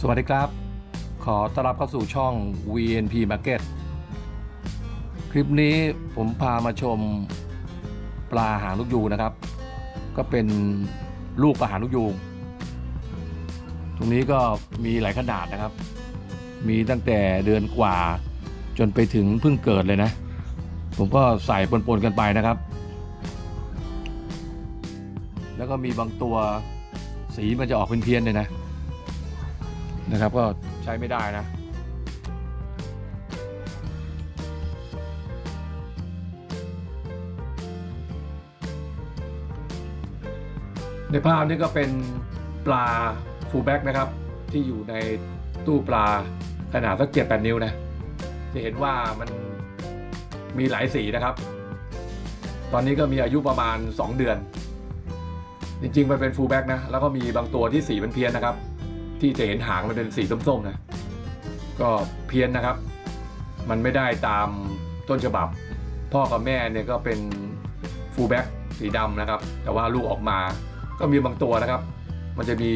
สวัสดีครับ ขอต้อนรับเข้าสู่ช่อง VNP Market คลิปนี้ผมพามาชมปลาหางลูกยูงนะครับ ก็เป็นลูกปลาหางลูกยูงตรงนี้ก็มีหลายขนาดนะครับ มีตั้งแต่เดือนกว่า จนไปถึงเพิ่งเกิดเลยนะ ผมก็ใส่ปนๆกันไปนะครับ แล้วก็มีบางตัวสีมันจะออกเป็นเพี้ยนเลยนะ นะครับก็ใช้ไม่ได้นะในภาพนี้ก็เป็นปลาฟูลแบ็กนะครับ ที่อยู่ในตู้ปลาขนาดสักเจ็ดแปดนิ้วนะ จะเห็นว่ามันมีหลายสีนะครับ ตอนนี้ก็มีอายุประมาณ 2 เดือน จริงๆ มันเป็นฟูลแบ็กนะ แล้วก็มีบางตัวที่สีมันเพี้ยนนะครับ ที่จะเห็นหางมันเป็นสีส้มๆนะก็เพี้ยนนะครับ มันไม่ได้ตามต้นฉบับ พ่อกับแม่เนี่ยก็เป็นฟูลแบ็กสีดำนะครับ แต่ว่าลูกออกมาก็มีบางตัวนะครับ มันจะมี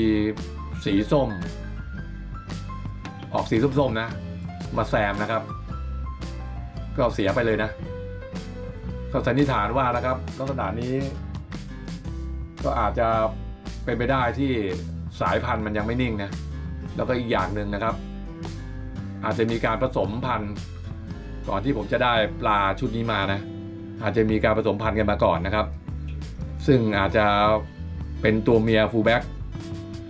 สีส้ม ออกสีส้มๆนะ มาแซมนะครับ ก็เสียไปเลยนะก็สันนิษฐานว่านะครับลักษณะนี้ ก็อาจจะเป็นไปได้ที่ สายพันธุ์มันยังไม่นิ่งนะแล้วก็อีกอย่างหนึ่งนะครับ อาจจะมีการผสมพันธุ์ก่อนที่ผมจะได้ปลาชุดนี้มานะ อาจจะมีการผสมพันธุ์กันมาก่อนนะครับ ซึ่งอาจจะเป็นตัวเมียฟูลแบ็ก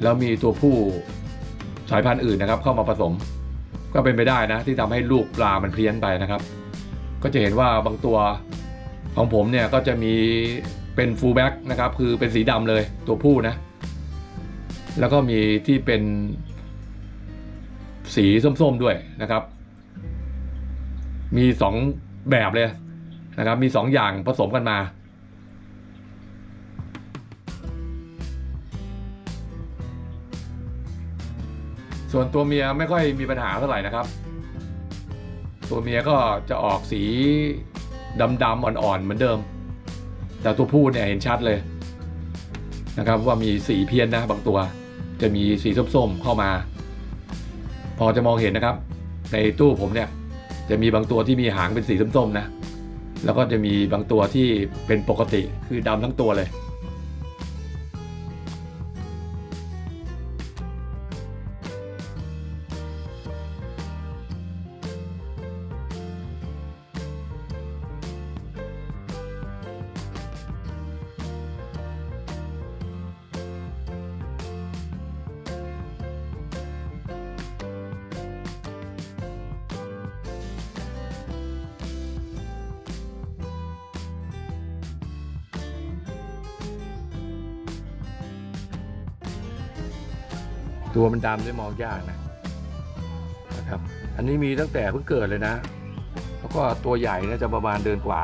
แล้วมีตัวผู้สายพันธุ์อื่นนะครับ เข้ามาผสม ก็เป็นไปได้นะ ที่ทำให้ลูกปลามันเพี้ยนไปนะครับ ก็จะเห็นว่าบางตัวของผมเนี่ยก็จะมีเป็นฟูลแบ็กนะครับ คือเป็นสีดำเลยตัวผู้นะ แล้วก็มีที่เป็นสีส้มๆด้วยนะครับ มีสองแบบเลยนะครับ มีสองอย่างผสมกันมา ส่วนตัวเมียไม่ค่อยมีปัญหาเท่าไหร่นะครับ ตัวเมียก็จะออกสีดำๆอ่อนๆเหมือนเดิม แต่ตัวผู้เนี่ยเห็นชัดเลยนะครับว่ามีสีเพี้ยนนะบางตัว จะมีสีส้มๆเข้ามา พอจะมองเห็นนะครับ ในตู้ผมเนี่ยจะมีบางตัวที่มีหางเป็นสีส้มๆนะ แล้วก็จะมีบางตัวที่เป็นปกติคือดำทั้งตัวเลย ตัวมันดำด้วยมองยากนะนะครับ อันนี้มีตั้งแต่เพิ่งเกิดเลยนะ แล้วก็ตัวใหญ่น่าจะประมาณเดือนกว่า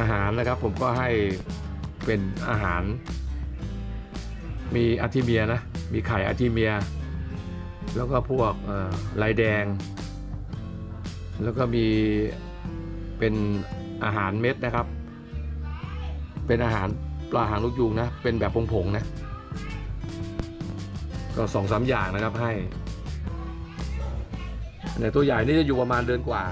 อาหารนะครับผมก็ให้เป็นอาหาร มีอาทิเมียนะ มีไข่อาทิเมีย แล้วก็พวกเอ่อลายแดง แล้วก็มีเป็นอาหารเม็ดนะครับ เป็นอาหารปลาหางลูกยูงนะ เป็นแบบผงๆนะ ก็สองสามอย่างนะครับให้ในตัวใหญ่นี่จะอยู่ประมาณเดือนกว่า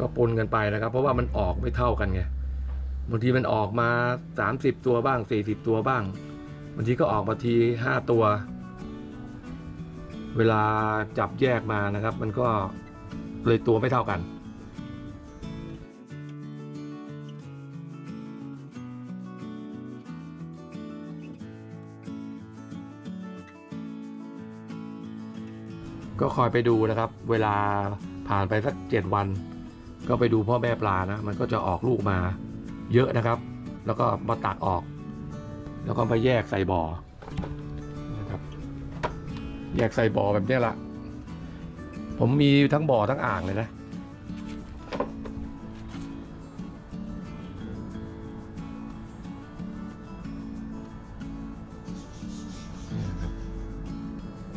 ก็ปนกันไปนะครับ เพราะว่ามันออกไม่เท่ากันไงบางทีมันออกมา 30 ตัวบ้าง 40 ตัวบ้างบางทีก็ออกมาที 5 ตัว เวลาจับแยกมานะครับ มันก็เลยตัวไม่เท่ากันก็คอยไปดูนะครับ เวลาผ่านไปสักเจ็ดวัน ก็ไปดูพ่อแม่ปลานะ มันก็จะออกลูกมาเยอะนะครับ แล้วก็มาตักออก แล้วก็ไปแยกใส่บ่อนะครับ แยกใส่บ่อแบบนี้ละผมมีทั้งบ่อทั้งอ่างเลยนะ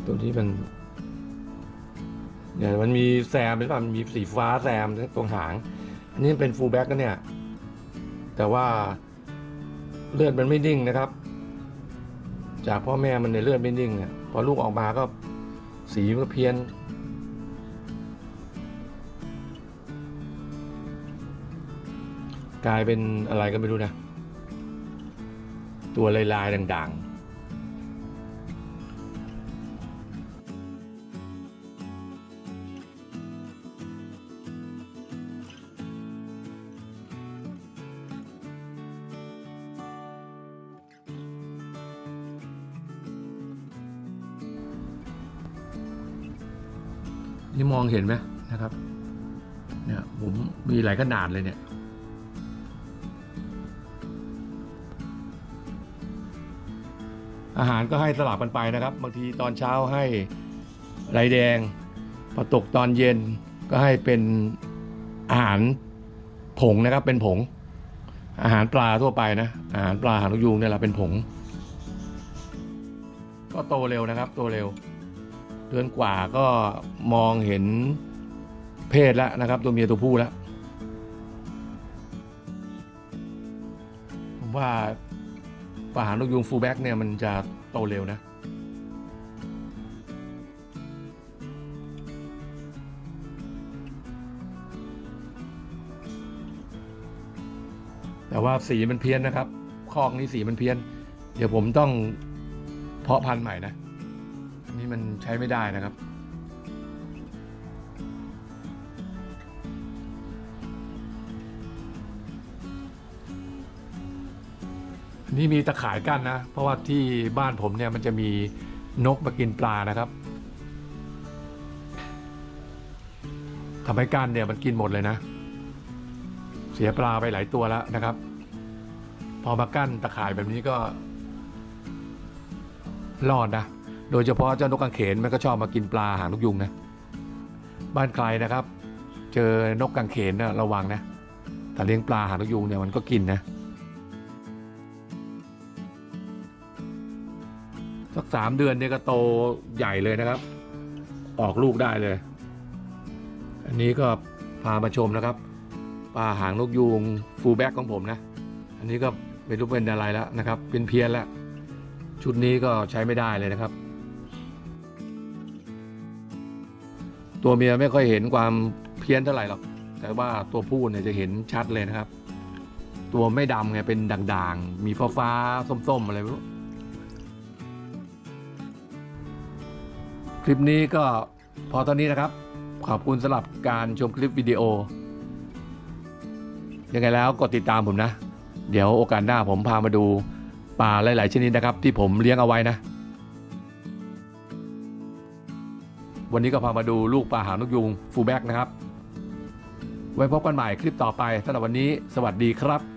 ตัวที่มัน เนี่ยมันมีแซมเป็นป่ะมันมีสีฟ้าแซมตรงหาง อันนี้เป็นฟูลแบ็กก็เนี่ย แต่ว่าเลือดมันไม่นิ่งนะครับ จากพ่อแม่มันในเลือดไม่นิ่งเนี่ยพอลูกออกมาก็สีมันก็เพี้ยนกลายเป็นอะไรก็ไม่รู้นะ ตัวลายๆด่างๆ นี่มองเห็นไหมนะครับ เนี่ยผมมีหลายขนาดเลยเนี่ย อาหารก็ให้สลับกันไปนะครับ บางทีตอนเช้าให้ไรแดงพอตกตอนเย็นก็ให้เป็นอาหารผงนะครับ เป็นผง อาหารปลาทั่วไปนะ อาหารปลาหางนกยูงเนี่ยแหละเป็นผง ก็โตเร็วนะครับ โตเร็ว ดือนกว่าก็มองเห็นเพศแล้วนะครับ ตัวเมียตัวผู้แล้วผมว่าปลาหางนกยูงฟูลแบ็กเนี่ยมันจะโตเร็วนะ แต่ว่าสีมันเพี้ยนนะครับ คอกนี้สีมันเพี้ยน เดี๋ยวผมต้องเพาะพันธุ์ใหม่นะ นนี้มันใช้ไม่ได้นะครับนนี้มีตะข่ายกั้นนะ เพราะว่าที่บ้านผมเนี่ยมันจะมีนกมากินปลานะครับทำให้กั้นเนี่ยมันกินหมดเลยนะ เสียปลาไปหลายตัวแล้วนะครับ พอมากั้นตะข่ายแบบนี้ก็รอดนะ โดยเฉพาะเจ้านกกางเขนมันก็ชอบมากินปลาหางนกยุงนะบ้านใครนะครับ เจอนกกางเขนนะระวังนะแต่เลี้ยงปลาหางนกยุงเนี่ยมันก็กินนะสักสามเดือนเนี่ยก็โตใหญ่เลยนะครับ ออกลูกได้เลย อันนี้ก็พามาชมนะครับปลาหางนกยูงฟูลแบ็กของผมนะ อันนี้ก็ไม่รู้เป็นอะไรแล้วนะครับ เป็นเพี้ยนแล้ว ชุดนี้ก็ใช้ไม่ได้เลยนะครับ ตัวเมียไม่ค่อยเห็นความเพี้ยนเท่าไหร่หรอก แต่ว่าตัวผู้เนี่ยจะเห็นชัดเลยนะครับ ตัวไม่ดำไงเป็นด่างๆ มีฟ้าฟ้าๆส้มๆ อะไรไม่รู้ คลิปนี้ก็พอตอนนี้นะครับ ขอบคุณสำหรับการชมคลิปวิดีโอ ยังไงแล้วกดติดตามผมนะ เดี๋ยวโอกาสหน้าผมพามาดูปลาหลาย ๆ ชนิดนะครับ ที่ผมเลี้ยงเอาไว้นะ วันนี้ก็พามาดูลูกปลาหางนกยูงฟูลแบ็กนะครับ ไว้พบกันใหม่คลิปต่อไปสำหรับวันนี้ สวัสดีครับ